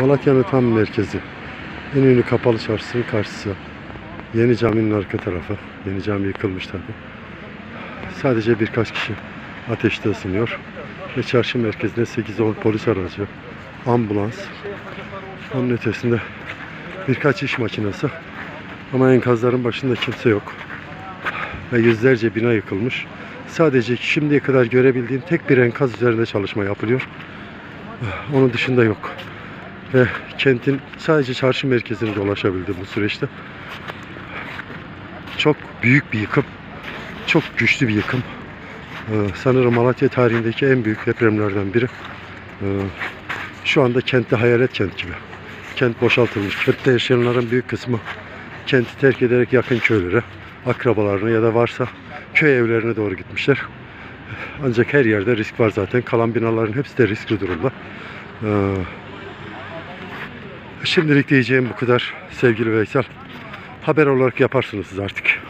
Malatya'nın tam merkezi. İnönü Kapalı Çarşısı'nın karşısı. Yeni caminin arka tarafı. Yeni cami yıkılmış tabi. Sadece birkaç kişi ateşte ısınıyor. Ve çarşı merkezinde 8-10 polis aracı, ambulans. Onun ötesinde birkaç iş makinesi. Ama enkazların başında kimse yok. Ve yüzlerce bina yıkılmış. Sadece şimdiye kadar görebildiğim tek bir enkaz üzerinde çalışma yapılıyor. Onun dışında yok. Ve kentin sadece çarşı merkezini dolaşabildim bu süreçte. Çok büyük bir yıkım. Çok güçlü bir yıkım. Ee, sanırım Malatya tarihindeki en büyük depremlerden biri. Ee, şu anda kentte hayalet kent gibi. Kent boşaltılmış. Kentte yaşayanların büyük kısmı kenti terk ederek yakın köylere, akrabalarına ya da varsa köy evlerine doğru gitmişler. Ancak her yerde risk var zaten. Kalan binaların hepsi de riskli durumda. Ee, şimdilik diyeceğim bu kadar sevgili Veysel. Haber olarak yaparsınız siz artık.